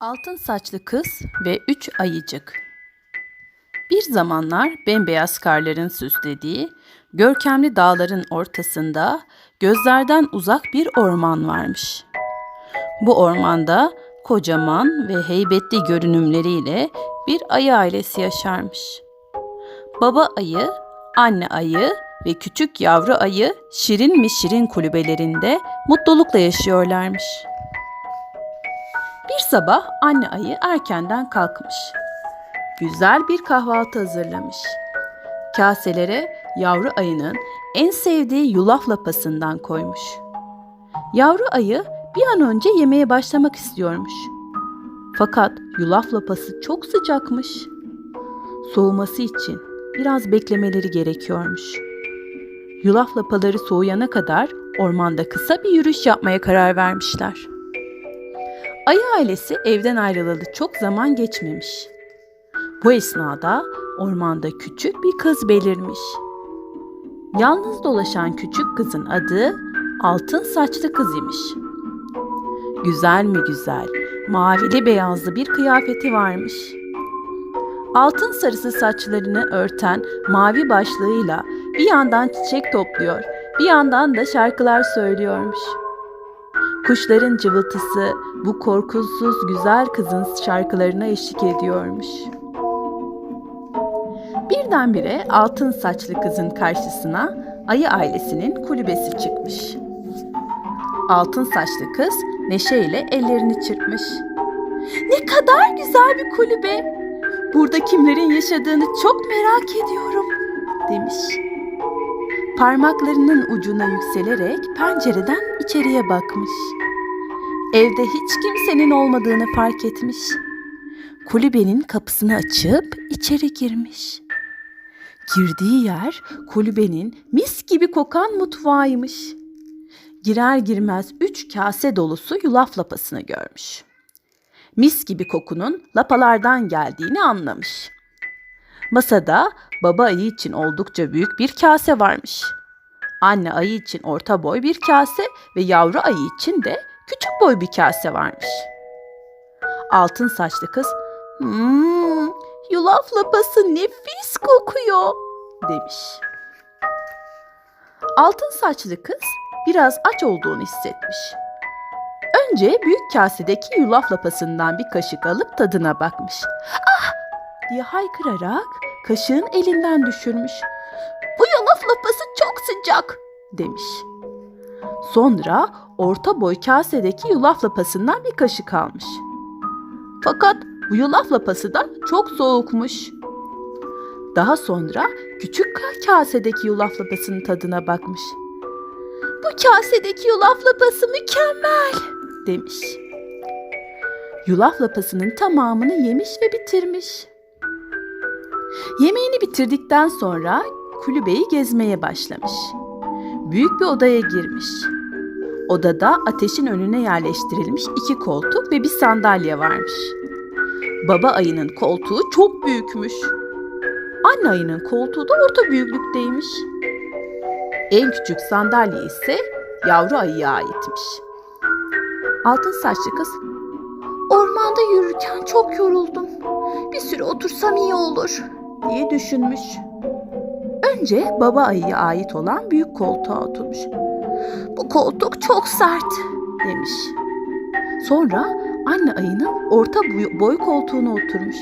Altın saçlı kız ve üç ayıcık. Bir zamanlar bembeyaz karların süslediği, görkemli dağların ortasında gözlerden uzak bir orman varmış. Bu ormanda kocaman ve heybetli görünümleriyle bir ayı ailesi yaşarmış. Baba ayı, anne ayı ve küçük yavru ayı şirin mi şirin kulübelerinde mutlulukla yaşıyorlarmış. Bir sabah anne ayı erkenden kalkmış. Güzel bir kahvaltı hazırlamış. Kaselere yavru ayının en sevdiği yulaf lapasından koymuş. Yavru ayı bir an önce yemeğe başlamak istiyormuş. Fakat yulaf lapası çok sıcakmış. Soğuması için biraz beklemeleri gerekiyormuş. Yulaf lapaları soğuyana kadar ormanda kısa bir yürüyüş yapmaya karar vermişler. Ayı ailesi evden ayrılalı çok zaman geçmemiş. Bu esnada ormanda küçük bir kız belirmiş. Yalnız dolaşan küçük kızın adı altın saçlı kız imiş. Güzel mi güzel, mavili beyazlı bir kıyafeti varmış. Altın sarısı saçlarını örten mavi başlığıyla bir yandan çiçek topluyor, bir yandan da şarkılar söylüyormuş. Kuşların cıvıltısı bu korkusuz güzel kızın şarkılarına eşlik ediyormuş. Birdenbire altın saçlı kızın karşısına ayı ailesinin kulübesi çıkmış. Altın saçlı kız neşeyle ellerini çırpmış. Ne kadar güzel bir kulübe. Burada kimlerin yaşadığını çok merak ediyorum demiş. Parmaklarının ucuna yükselerek pencereden içeriye bakmış. Evde hiç kimsenin olmadığını fark etmiş. Kulübenin kapısını açıp içeri girmiş. Girdiği yer kulübenin mis gibi kokan mutfağıymış. Girer girmez üç kase dolusu yulaf lapasını görmüş. Mis gibi kokunun lapalardan geldiğini anlamış. Masada baba ayı için oldukça büyük bir kase varmış. Anne ayı için orta boy bir kase ve yavru ayı için de küçük boy bir kase varmış. Altın saçlı kız, "Hmm, yulaf lapası nefis kokuyor." demiş. Altın saçlı kız biraz aç olduğunu hissetmiş. Önce büyük kasedeki yulaf lapasından bir kaşık alıp tadına bakmış. Ah! diye haykırarak kaşığın elinden düşürmüş. Bu yulaf lapası çok sıcak demiş. Sonra orta boy kasedeki yulaf lapasından bir kaşık almış. Fakat bu yulaf lapası da çok soğukmuş. Daha sonra küçük kasedeki yulaf lapasının tadına bakmış. Bu kasedeki yulaf lapası mükemmel demiş. Yulaf lapasının tamamını yemiş ve bitirmiş. Yemeğini bitirdikten sonra kulübeyi gezmeye başlamış. Büyük bir odaya girmiş. Odada ateşin önüne yerleştirilmiş iki koltuk ve bir sandalye varmış. Baba ayının koltuğu çok büyükmüş. Anne ayının koltuğu da orta büyüklükteymiş. En küçük sandalye ise yavru ayıya aitmiş. Altın saçlı kız, ormanda yürürken çok yoruldum. Bir süre otursam iyi olur diye düşünmüş. Önce baba ayıya ait olan büyük koltuğa oturmuş. Bu koltuk çok sert demiş. Sonra anne ayının orta boy, koltuğuna oturmuş.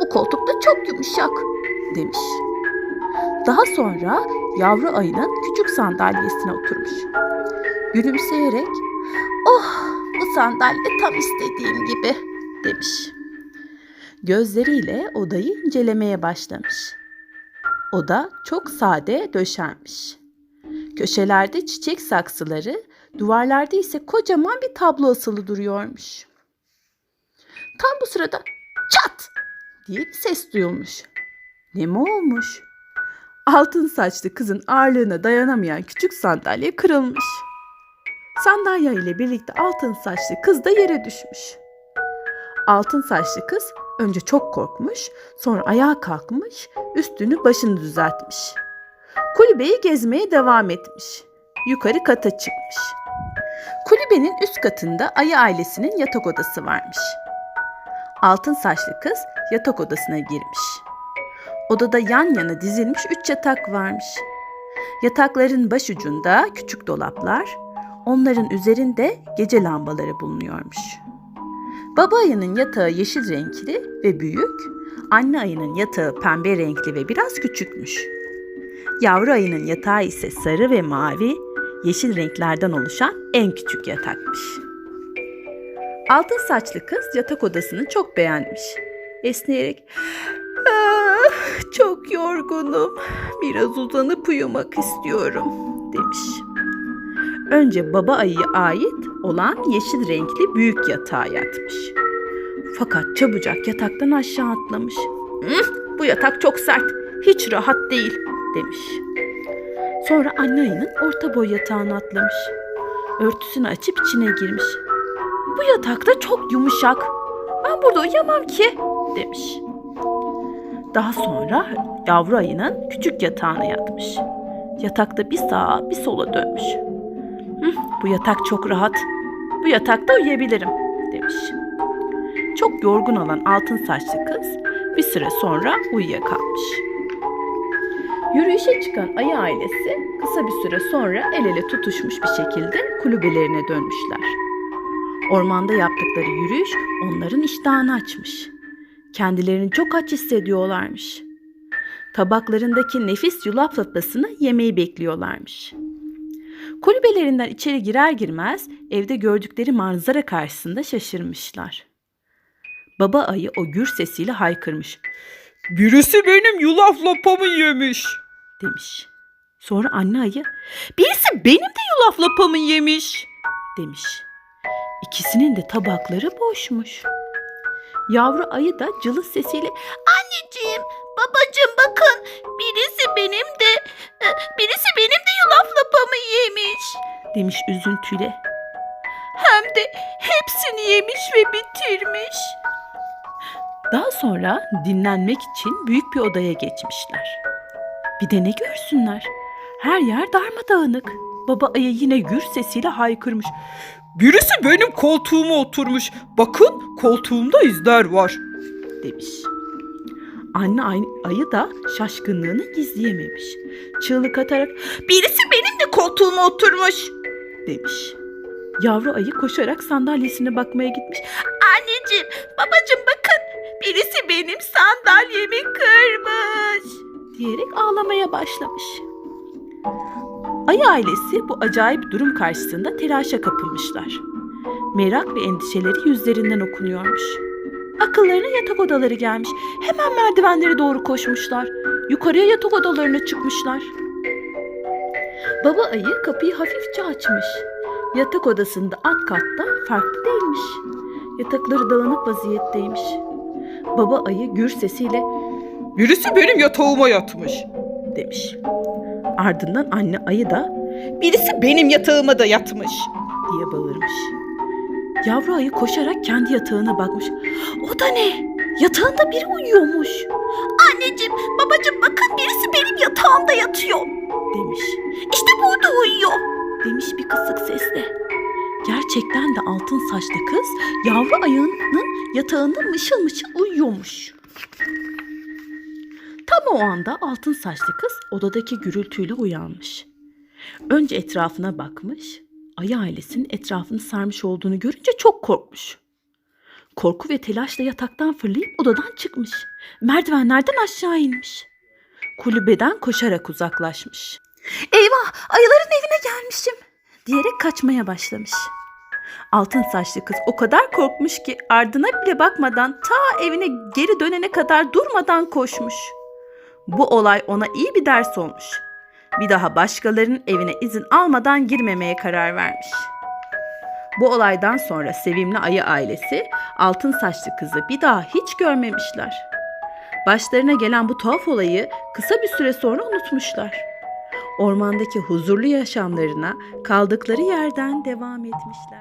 Bu koltuk da çok yumuşak demiş. Daha sonra yavru ayının küçük sandalyesine oturmuş. Gülümseyerek, "Oh, bu sandalye tam istediğim gibi." demiş. Gözleriyle odayı incelemeye başlamış. Oda çok sade döşenmiş. Köşelerde çiçek saksıları, duvarlarda ise kocaman bir tablo asılı duruyormuş. Tam bu sırada çat diye bir ses duyulmuş. Ne mi olmuş? Altın saçlı kızın ağırlığına dayanamayan küçük sandalye kırılmış. Sandalye ile birlikte altın saçlı kız da yere düşmüş. Altın saçlı kız önce çok korkmuş, sonra ayağa kalkmış, üstünü başını düzeltmiş. Kulübeyi gezmeye devam etmiş. Yukarı kata çıkmış. Kulübe Kulübenin üst katında ayı ailesinin yatak odası varmış. Altın saçlı kız yatak odasına girmiş. Odada yan yana dizilmiş üç yatak varmış. Yatakların baş ucunda küçük dolaplar, onların üzerinde gece lambaları bulunuyormuş. Baba ayının yatağı yeşil renkli ve büyük, anne ayının yatağı pembe renkli ve biraz küçükmüş. Yavru ayının yatağı ise sarı ve mavi, yeşil renklerden oluşan en küçük yatakmış. Altın saçlı kız yatak odasını çok beğenmiş. Esneyerek "Ah, çok yorgunum. Biraz uzanıp uyumak istiyorum." demiş. Önce baba ayıya ait olan yeşil renkli büyük yatağa yatmış. Fakat çabucak yataktan aşağı atlamış. "Hı, bu yatak çok sert, hiç rahat değil demiş. Sonra anne ayının orta boy yatağına atlamış. Örtüsünü açıp içine girmiş. Bu yatak da çok yumuşak. Ben burada uyuyamam ki demiş. Daha sonra yavru ayının küçük yatağına yatmış. Yatakta bir sağa bir sola dönmüş. "Hı, bu yatak çok rahat. Bu yatakta uyuyabilirim demiş. Çok yorgun olan altın saçlı kız bir süre sonra uyuyakalmış. Yürüyüşe çıkan ayı ailesi kısa bir süre sonra el ele tutuşmuş bir şekilde kulübelerine dönmüşler. Ormanda yaptıkları yürüyüş onların iştahını açmış. Kendilerini çok aç hissediyorlarmış. Tabaklarındaki nefis yulaf lapasını yemeyi bekliyorlarmış. Kulübelerinden içeri girer girmez evde gördükleri manzara karşısında şaşırmışlar. Baba ayı o gür sesiyle haykırmış Birisi benim yulaf lapamı yemiş. demiş. Sonra anne ayı birisi benim de yulaf lapamı yemiş demiş. İkisinin de tabakları boşmuş. Yavru ayı da cılız sesiyle anneciğim babacığım bakın birisi benim birisi benim de yulaf lapamı yemiş demiş üzüntüyle. Hem de hepsini yemiş ve bitirmiş. Daha sonra dinlenmek için büyük bir odaya geçmişler. Bir de ne görsünler? Her yer darmadağınık. Baba ayı yine gür sesiyle haykırmış. Birisi benim koltuğuma oturmuş. Bakın koltuğumda izler var. demiş. Anne ay- ayı da şaşkınlığını gizleyememiş. Çığlık atarak birisi benim de koltuğuma oturmuş demiş. Yavru ayı koşarak sandalyesine bakmaya gitmiş. Anneciğim, babacığım bakın birisi benim sandalyemi kırmış diyerek ağlamaya başlamış. Ayı ailesi bu acayip durum karşısında telaşa kapılmışlar. Merak ve endişeleri yüzlerinden okunuyormuş. Akıllarına yatak odaları gelmiş. Hemen merdivenlere doğru koşmuşlar. Yukarıya yatak odalarına çıkmışlar. Baba ayı kapıyı hafifçe açmış. Yatak odasında alt katta farklı değilmiş. Yatakları dağınık vaziyetteymiş. Baba ayı gür sesiyle Birisi benim yatağıma yatmış. demiş. Ardından anne ayı da birisi benim yatağıma da yatmış diye bağırmış. Yavru ayı koşarak kendi yatağına bakmış. O da ne? Yatağında biri uyuyormuş. Anneciğim, babacığım bakın birisi benim yatağımda yatıyor demiş. İşte burada uyuyor demiş bir kısık sesle. Gerçekten de altın saçlı kız yavru ayının yatağında mışıl mışıl uyuyormuş. Tam o anda altın saçlı kız odadaki gürültüyle uyanmış. Önce etrafına bakmış, ayı ailesinin etrafını sarmış olduğunu görünce çok korkmuş. Korku ve telaşla yataktan fırlayıp odadan çıkmış. Merdivenlerden aşağı inmiş. Kulübeden koşarak uzaklaşmış. Eyvah ayıların evine gelmişim diyerek kaçmaya başlamış. Altın saçlı kız o kadar korkmuş ki ardına bile bakmadan ta evine geri dönene kadar durmadan koşmuş. Bu olay ona iyi bir ders olmuş. Bir daha başkalarının evine izin almadan girmemeye karar vermiş. Bu olaydan sonra sevimli ayı ailesi altın saçlı kızı bir daha hiç görmemişler. Başlarına gelen bu tuhaf olayı kısa bir süre sonra unutmuşlar. Ormandaki huzurlu yaşamlarına kaldıkları yerden devam etmişler.